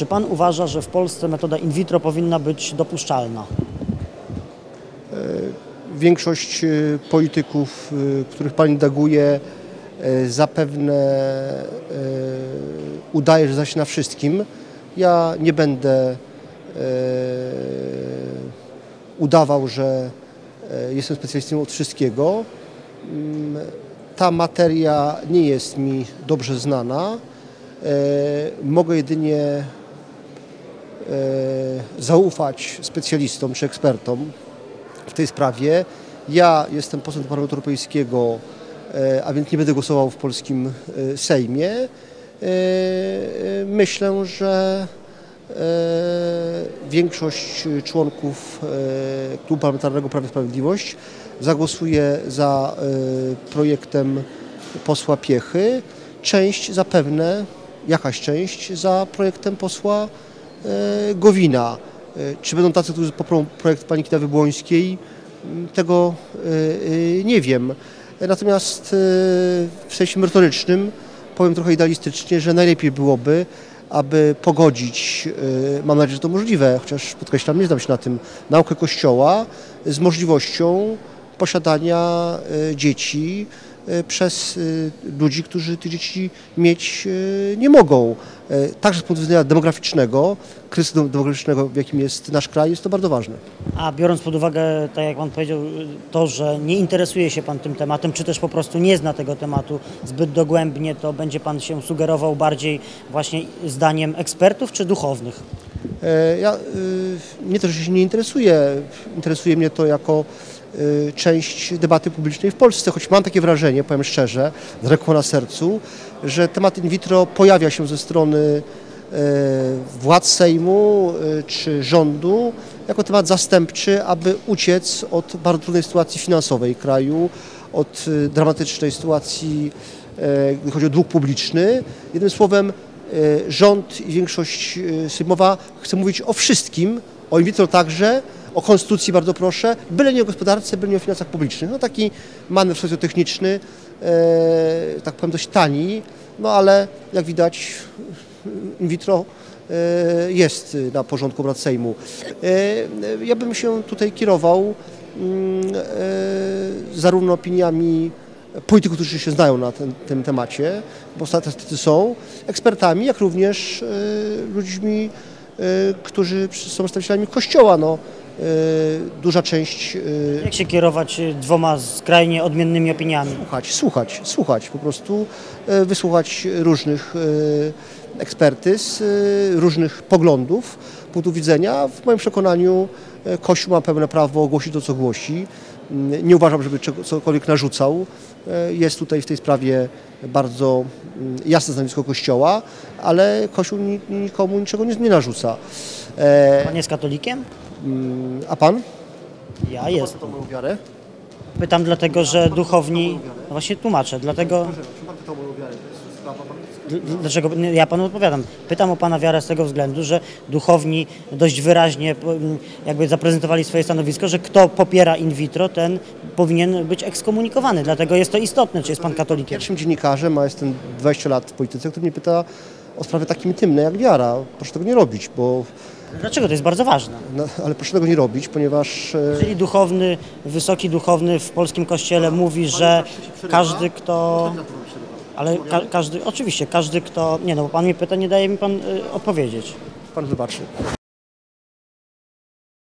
Czy pan uważa, że w Polsce metoda in vitro powinna być dopuszczalna? Większość y, polityków, y, których pani daguje, zapewne udaje, że zaś na wszystkim. Ja nie będę udawał, że jestem specjalistą od wszystkiego. Mm, Ta materia nie jest mi dobrze znana. Mogę jedynie e, zaufać specjalistom czy ekspertom w tej sprawie. Ja jestem posłem do Parlamentu Europejskiego, e, a więc nie będę głosował w polskim e, Sejmie. E, e, Myślę, że e, większość członków e, Klubu Parlamentarnego Prawo i Sprawiedliwość zagłosuje za e, projektem posła Piechy. Część zapewne, jakaś część za projektem posła e, Gowina. E, Czy będą tacy, którzy poprą projekt pani Kitawy Błońskiej? M, Tego e, e, nie wiem. E, Natomiast e, w sensie merytorycznym powiem trochę idealistycznie, że najlepiej byłoby, aby pogodzić, e, mam nadzieję, że to możliwe, chociaż podkreślam, nie znam się na tym, naukę Kościoła z możliwością posiadania e, dzieci e, przez e, ludzi, którzy tych dzieci mieć e, nie mogą. E, Także z punktu widzenia demograficznego, kryzysu demograficznego, w jakim jest nasz kraj, jest to bardzo ważne. A biorąc pod uwagę, tak jak pan powiedział, to, że nie interesuje się pan tym tematem, czy też po prostu nie zna tego tematu zbyt dogłębnie, to będzie pan się sugerował bardziej właśnie zdaniem ekspertów czy duchownych? E, Ja y, nie to, że się nie interesuję, interesuje mnie to jako część debaty publicznej w Polsce, choć mam takie wrażenie, powiem szczerze, z ręką na sercu, że temat in vitro pojawia się ze strony e, władz Sejmu y, czy rządu jako temat zastępczy, aby uciec od bardzo trudnej sytuacji finansowej kraju, od y, dramatycznej sytuacji, gdy chodzi o dług publiczny. Jednym słowem, rząd i większość sejmowa chce mówić o wszystkim, o in vitro także, o konstytucji bardzo proszę, byle nie o gospodarce, byle nie o finansach publicznych. No taki manewr socjotechniczny, e, tak powiem dość tani, no ale jak widać in vitro e, jest na porządku obrad Sejmu. E, Ja bym się tutaj kierował mm, e, zarówno opiniami polityków, którzy się znają na ten, tym temacie, bo statystycy są, ekspertami, jak również e, ludźmi, e, którzy są przedstawicielami Kościoła. No, duża część e, Jak się kierować y, dwoma skrajnie odmiennymi opiniami? słuchać, słuchać, słuchać, po prostu wysłuchać różnych ekspertyz, różnych poglądów, punktów widzenia. W moim przekonaniu Kościół ma pełne prawo ogłosić to, co głosi. Mm, Nie uważam, żeby cokolwiek narzucał. Jest tutaj w tej sprawie bardzo mm, jasne stanowisko Kościoła, ale Kościół ni- nikomu niczego nie, nie narzuca. E, Pan jest katolikiem? A pan? Ja jestem. To moją wiarę? Pytam dlatego, że duchowni... No właśnie tłumaczę, dlatego... Pan Dlaczego? Ja panu odpowiadam. Pytam o pana wiarę z tego względu, że duchowni dość wyraźnie jakby zaprezentowali swoje stanowisko, że kto popiera in vitro, ten powinien być ekskomunikowany. Dlatego jest to istotne, czy jest pan katolikiem. pierwszym dziennikarzem, a jestem 20 lat w polityce, który mnie pyta o sprawy takie intymne jak wiara. Proszę tego nie robić, bo, Dlaczego? To jest bardzo ważne. no, ale proszę tego nie robić, ponieważ e, Czyli duchowny, wysoki duchowny w polskim kościele mówi, że każdy, kto... Ale ka każdy, oczywiście, każdy, kto... Nie no, bo pan mnie pyta, nie daje mi pan y, odpowiedzieć. pan wybaczy.